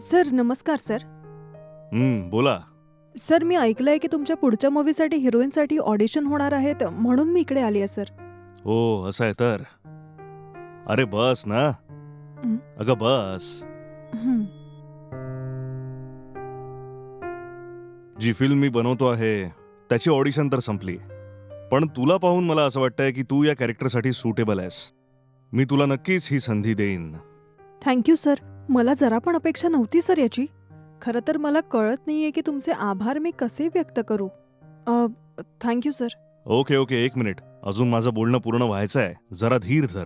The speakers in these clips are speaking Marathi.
सर नमस्कार सर. हं, बोला. सर मी ऐकलंय की तुमच्या पुढच्या मूवीसाठी हिरोईनसाठी ऑडिशन होणार आहेत म्हणून मी इकडे आली आहे सर. हो असं आहे तर. अरे बस ना. हं. अगं बस. हं. जी फिल्म मी बनवतो आहे त्याची ऑडिशन तर संपली. पण तुला पाहून मला असं वाटतंय की तू या कॅरेक्टरसाठी सुटेबल आहेस. मी तुला नक्कीच ही संधी देईन. थँक्यू सर मला जरा पण अपेक्षा नव्हती सर याची. खरं तर मला कळत नाहीये की तुमचे आभार मी कसे व्यक्त करू. Thank you sir. Okay okay एक मिनिट. अजून माझं बोलणं पूर्ण व्हायचं आहे जरा धीर धर.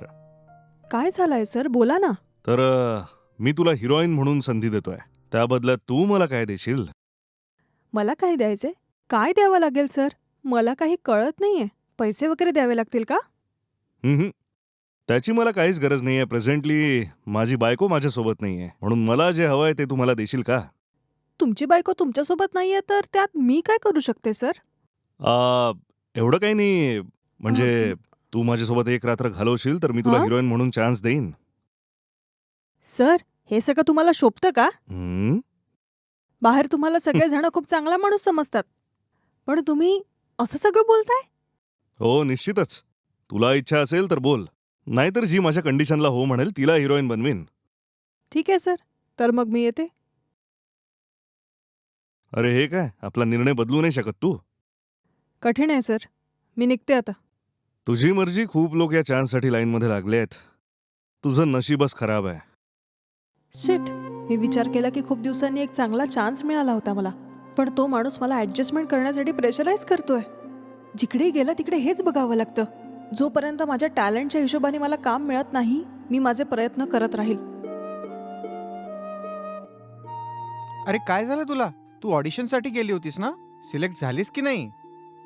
काय झालंय सर? बोला ना. तर अ, मी तुला हिरोईन म्हणून संधी देतोय. त्या बदल्यात तू मला काय देशील? मला काय द्यायचे? काय द्यावं लागेल सर? मला काही कळत नाहीये. पैसे वगैरे द्यावे लागतील का? हं, हं. त्याची मला काहीच गरज नाहीये. प्रेझेंटली माझी बायको माझ्यासोबत नाहीये. म्हणून मला जे हवंय ते तू मला देशील का? तुमची बायको तुमच्यासोबत नाहीये तर त्यात मी काय करू शकते सर? आ, एवढं काही नाही. म्हणजे तू माझ्यासोबत एक रात्र घालवशील तर मी तुला हं? हिरोईन म्हणून चान्स देईन. सर हे सगळं तुम्हाला शोभतं का? बाहेर तुम्हाला सगळेजण खूप चांगला माणूस समजतात. पण तुम्ही असं सगळं बोलताय? हो निश्चितच. तुला इच्छा असेल तर बोल. नाहीतर जी माझ्या कंडिशनला हो म्हणेल तिला हिरोईन बनवीन. ठीक आहे सर. तर मग मी येते. अरे हे काय? आपला निर्णय बदलू नाही शकत तू? कठीण आहे सर. मी निघते आता. तुझी मर्जी खूप लोक या चान्ससाठी लाईनमध्ये लागले आहेत. तुझं नशीबच खराब आहे. शिट मी विचार केला की खूप दिवसांनी एक चांगला चान्स मिळाला होता मला. पण तो माणूस मला ॲडजस्टमेंट करण्यासाठी प्रेशराईज करतोय. जिकडे गेला तिकडे हेच बघावं लागतं. जोपर्यंत माझ्या टॅलेंटच्या हिशोबाने मला काम मिळत नाही मी माझे प्रयत्न करत राहील. अरे काय झालं तुला? तू ऑडिशनसाठी गेली होतीस ना? सिलेक्ट झालीस की नाही?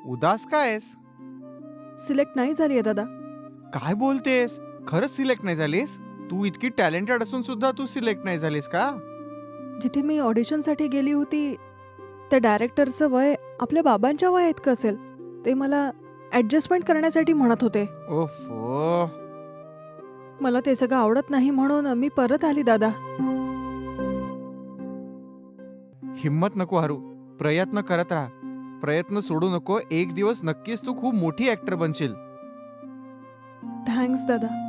उदास काय आहेस? सिलेक्ट नाही झाली आहे दादा. काय बोलतेस? खरंच सिलेक्ट नाही झालीस? तू इतकी टॅलेंटेड असून सुद्धा तू सिलेक्ट नाही झालीस का? जिथे मी ऑडिशनसाठी गेली होती त्या डायरेक्टरचं वय आपल्या बाबांच्या वय इतकं असेल ते मला ॲडजस्टमेंट करण्यासाठी म्हणत होते. ओफो. मला ते सगळं आवडत नाही म्हणून मी परत आली दादा. हिम्मत नको हरू. प्रयत्न करत राहा. प्रयत्न सोडू नको. एक दिवस नक्कीच तू खूप मोठी ऍक्टर बनशील. थँक्स दादा.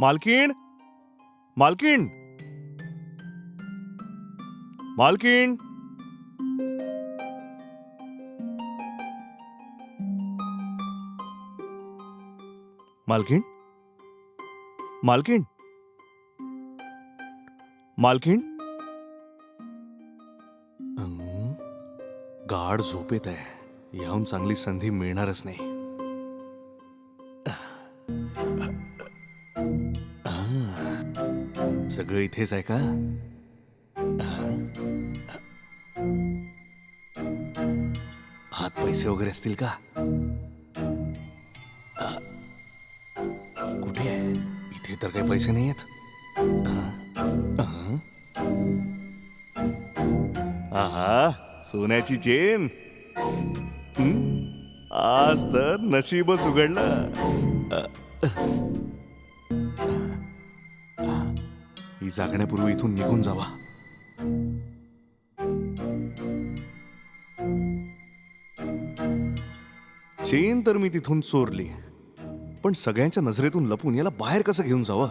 मालकीण? मालकीण? मालकीण? मालकीण? मालकीण? मालकीण? हं, गाढ झोपेत आहे. याहून चांगली संधी मिळणारच नाही. सगळं इथेच आहे का? हात पैसे वगैरे असतील का? कुठे आहे? इथे तर काही पैसे नाही आहेत आहा सोन्याची चेन. आज तर नशीबच उघडलं. जागण्यापूर्वी इथून निघून जावा. चेन तर मी तिथून चोरली. पण सगळ्यांच्या नजरेतून लपून याला बाहेर कसं घेऊन जावं?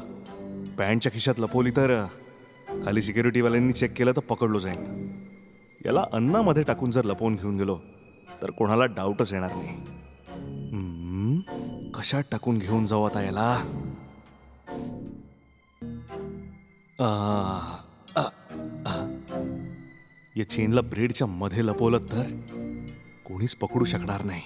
पॅन्टच्या खिशात लपवली तर खाली सिक्युरिटीवाल्यांनी चेक केलं तर पकडलो जाईन याला अन्नामध्ये टाकून जर लपवून घेऊन गेलो तर कोणाला डाऊटच येणार नाही. कशात टाकून घेऊन जाऊ आता याला? आ, आ, आ. या चेनला ब्रेडच्या मध्ये लपवलं तर कोणीच पकडू शकणार नाही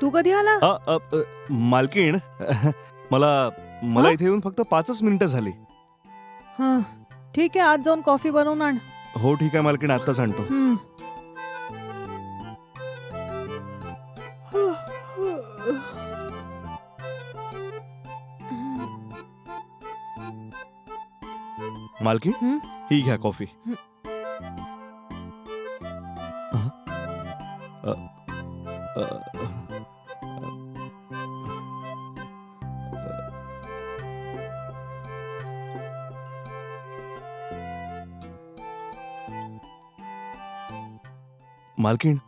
तू कधी आला अ, अ, अ, मालकीण मला मला हा? इथे येऊन फक्त पाचच मिनिटं झाली हा ठीक आहे आज जाऊन कॉफी बनवून आण हो ठीक आहे मालकीण आत्ताच आणतो हम्म. मालकीण हं? घ्या कॉफी हं. अ, अ, मालकीण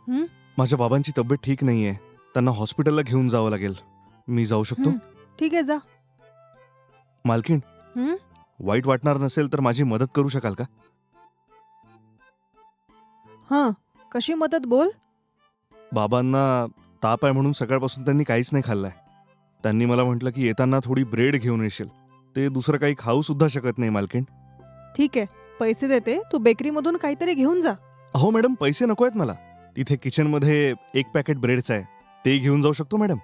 हं? माझ्या बाबांची तब्येत ठीक नाहीये. त्यांना हॉस्पिटलला घेऊन जावं लागेल. मी जाऊ शकतो? हं. ठीक आहे जा. मालकीण हं? वाईट वाटणार नसेल तर माझी मदत करू शकाल का? हा. कशी मदत बोल? बाबांना ताप आहे म्हणून सकाळपासून त्यांनी काहीच नाही खाल्लंय. त्यांनी मला म्हटलं की येताना थोडी ब्रेड घेऊन येशील. ते दुसरं काही खाऊ सुद्धा शकत नाही मालकीण. ठीक आहे. पैसे देते. तू बेकरीमधून काहीतरी घेऊन जा. अहो मॅडम पैसे नको आहेत मला. तिथे किचनमध्ये एक पॅकेट ब्रेडचं आहे. ते घेऊन जाऊ शकतो मॅडम?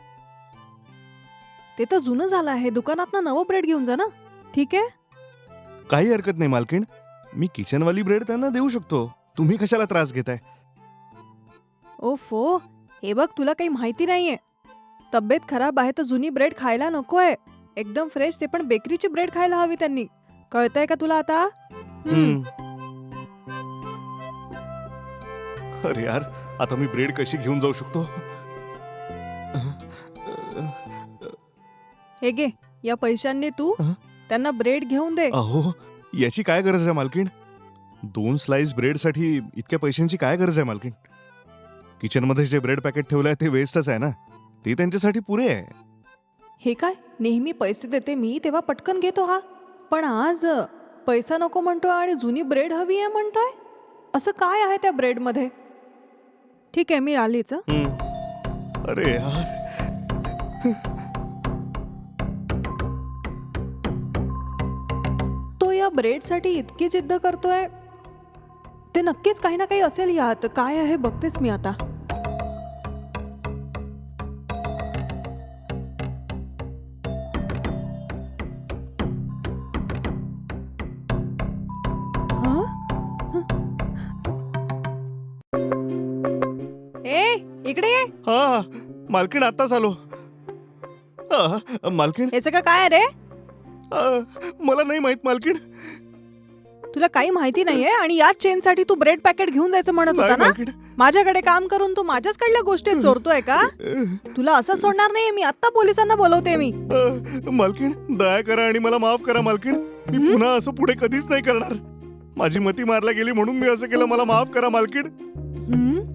ते तर जुनं झालं आहे. दुकानात नवं ब्रेड घेऊन जा ना. ठीक आहे? काही हरकत नाही मालकीण. मी किचनवाली ब्रेड त्यांना देऊ शकतो. तुम्ही कशाला त्रास घेताय? ओफो हे बघ तुला काही माहिती नाहीये. तब्येत खराब आहे तर जुनी ब्रेड खायला नकोय. एकदम फ्रेश ते पण बेकरीची ब्रेड खायला हवी त्यांनी. कळतंय का तुला आता. अरे यार आता मी ब्रेड कशी घेऊन जाऊ शकतो? हे घे या पैशांनी तू. त्यांना ब्रेड घेऊन दे. अहो याची काय गरज आहे मालकीण? दोन स्लाइस ब्रेडसाठी इतक्या पैशांची काय गरज आहे मालकीण? किचनमध्ये जे ब्रेड पॅकेट ठेवलं आहे ते वेस्टच आहे ना? ते त्यांच्यासाठी पुरे आहे. हे काय? नेहमी पैसे देते मी तेव्हा पटकन घेतो हा. पण आज अ, पैसा नको म्हणतोय आणि जुनी ब्रेड हवी आहे म्हणतोय? असं काय आहे त्या ब्रेडमध्ये? ठीक आहे मी आलीच हं. अरे यार. तो या ब्रेडसाठी इतकी जिद्द करतोय? ते नक्कीच काही ना काही असेल यात. काय आहे बघतेच मी आता. हं? ए इकडे ये. हा मालकीण आत्ताच आलो. आ, मालकीण? हे सगळं काय रे? आ, मला नाही माहीत मालकीण. तुला काही माहिती नाहीये आणि याच चेनसाठी तू ब्रेड पॅकेट घेऊन जायचं म्हणत होता ना? माझ्याकडे काम करून तू माझ्याचकडल्या गोष्टी चोरतोय का? तुला असं सोडणार नाही मी आत्ता पोलिसांना बोलवते मी. मालकीण दया करा आणि मला माफ करा मालकीण. मी? पुन्हा असं पुढे कधीच नाही करणार. माझी मती मारल्या गेली म्हणून मी असं केलं मला माफ करा मालकीण?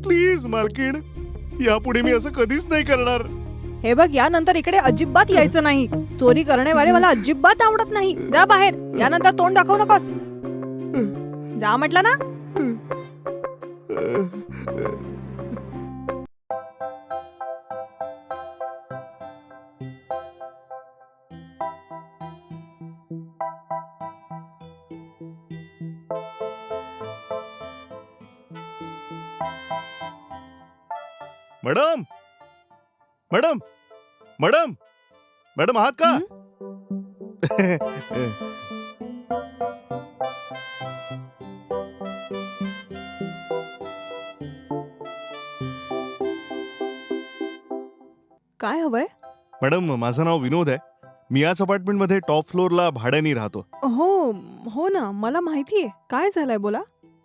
प्लीज मालकीण. यापुढे मी असं कधीच नाही करणार. हे बघ यानंतर इकडे अजिबात यायचं नाही. चोरी करण्यावाले मला अजिबात आवडत नाही. जा बाहेर. यानंतर तोंड दाखवू नकोस. जा म्हटलं ना. मॅडम. मॅडम. मॅडम. मॅडम आहात का? काय हवंय? मॅडम माझं नाव विनोद आहे. मी याच अपार्टमेंटमध्ये टॉप फ्लोअरला भाड्याने राहतो. हो हो ना. मला माहितीये. काय झालंय बोला?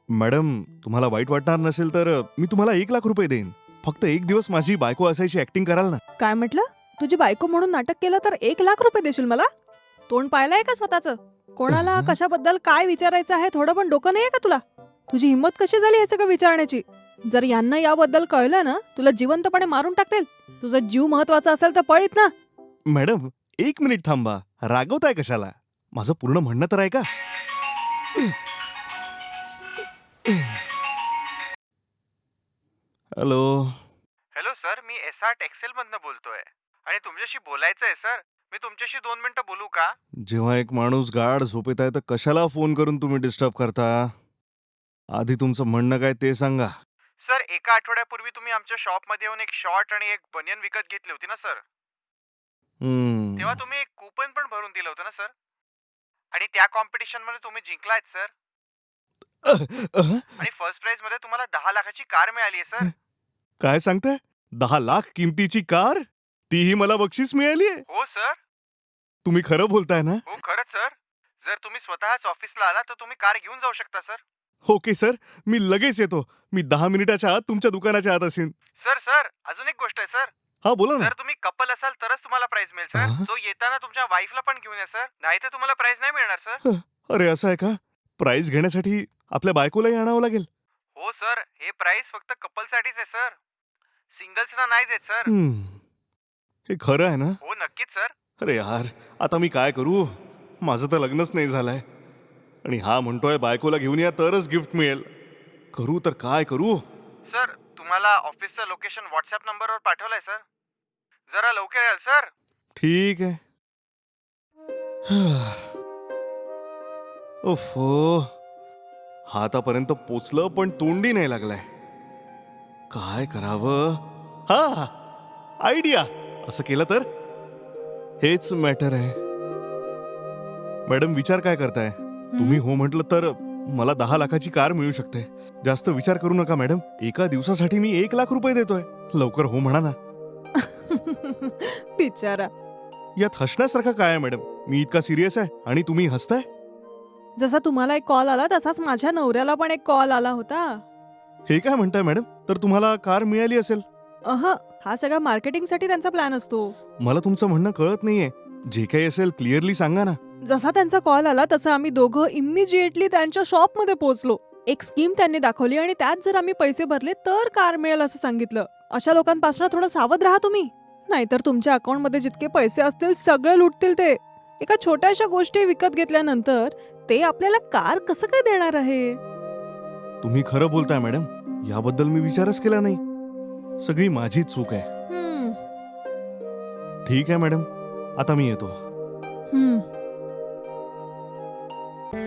मॅडम तुम्हाला वाईट वाटणार नसेल तर मी तुम्हाला एक लाख रुपये देईन. फक्त एक दिवस माझी बायको असायची ऍक्टिंग कराल ना. काय म्हटलं? तुझी बायको म्हणून नाटक केलं तर एक लाख रुपये देशील मला? तोंड पाहिलंय का स्वतःच? कोणाला कशाबद्दल काय विचारायचं आहे? थोडं पण डोकं नाहीये का तुला? तुझी हिंमत कशी झाली हे सगळं विचारण्याची? जर यांना याबद्दल कळलं ना तुला जिवंतपणे मारून टाकतील. तुझा जीव महत्त्वाचा असेल तर पळीत ना. मॅडम एक मिनिट थांबा. रागवताय कशाला? माझं पूर्ण म्हणणं तर आहे का? हॅलो. हॅलो सर मी एस आर टेक्सेल मधनं बोलतोय. आणि तुमच्याशी बोलायचं आहे सर. मी तुमच्याशी दोन मिनिटं बोलू का? जेव्हा एक माणूस गाढ झोपेत आहे तर कशाला फोन करून तुम्ही डिस्टर्ब करता? आधी तुमचं म्हणणं काय ते सांगा. सर एका आठवड्यापूर्वी तुम्ही आमच्या शॉपमध्ये येऊन एक शॉर्ट आणि एक बनियन विकत घेतली होती ना सर? हम्म. तेव्हा तुम्ही एक कुपन पण भरून दिलं होतं ना सर? आणि त्या कॉम्पिटिशनमध्ये तुम्ही जिंकलायत सर. अह, अह, आणि फर्स्ट प्राइजमध्ये तुम्हाला दहा लाखाची कार मिळाली आहे सर. काय सांगताय? दहा लाख किमतीची कार? तीही मला बक्षीस मिळाली हो सर. तुम्ही खरं बोलताय ना? हो खरंच सर. जर तुम्ही स्वतःच ऑफिसला आला तर तुम्ही कार घेऊन जाऊ शकता सर. Okay sir. मी लगेच येतो. मी दहा मिनिटाच्या आत तुमच्या दुकानाच्या आत असेन. सर सर अजून एक गोष्ट आहे सर. हा बोला ना. जर तुम्ही कपल असाल तरच तुम्हाला प्राइज मिळेल सर. हा? सो येताना तुमच्या वाईफला पण घेऊन या सर. नाही तर तुम्हाला प्राइज नाही मिळणार सर. अरे असं आहे का? प्राइज घेण्यासाठी आपल्या बायकोलाही आणावं लागेल. हो सर. हे प्राइस फक्त कपल साठीच आहे सर. सिंगल्सना नाही देत सर. हम्म. हे खरं आहे ना? हो नक्कीच सर. अरे यार. आता मी काय करू? माझं तर लग्नच नाही झालंय. आणि हा म्हणतोय बायकोला घेऊन या तरच गिफ्ट मिळेल. करू तर काय करू? सर तुम्हाला ऑफिसचं लोकेशन व्हॉट्सअप नंबरवर पाठवलंय सर. जरा लवकर याल सर. ठीक आहे. ओफो. हातापर्यंत पोचलं पण तोंडी नाही लागलाय. काय करावं? हा आयडिया. असं केलं तर? हेच मॅटर आहे. मॅडम विचार काय करताय? तुम्ही हो म्हटलं तर मला दहा लाखाची कार मिळू शकते. जास्त विचार करू नका मॅडम. एका दिवसासाठी मी एक लाख रुपये देतोय. लवकर हो म्हणा ना. बिचारा. यात हसण्यासारखं काय आहे मॅडम? मी इतका सिरियस आहे आणि तुम्ही हसताय? जसा तुम्हाला एक कॉल आला तसाच माझ्या नवऱ्याला पण एक कॉल आला होता. हे काय म्हणताय मॅडम? तर तुम्हाला कार मिळाली असेल. अह हा सगळा मार्केटिंगसाठी त्यांचा प्लॅन असतो. मला तुमचं म्हणणं कळत नाहीये. जे काही असेल क्लिअरली सांगा ना. जसा त्यांचा कॉल आला तसं आम्ही दोघं इमिजिएटली त्यांच्या शॉपमध्ये पोहोचलो. एक स्कीम त्यांनी दाखवली आणि त्यात जर आम्ही पैसे भरले तर कार मिळेल असं सांगितलं. अशा लोकांपासून थोडं सावध राहा तुम्ही. नाहीतर तुमच्या अकाउंटमध्ये जितके पैसे असतील सगळे लुटतील ते. एका छोट्याशा गोष्टी विकत घेतल्यानंतर ते आपल्याला कार कसं काय देणार आहे? तुम्ही खरं बोलताय मॅडम. याबद्दल मी विचारच केला नाही. सगळी माझी चूक आहे. ठीक आहे मॅडम. आता मी येतो. हम्म.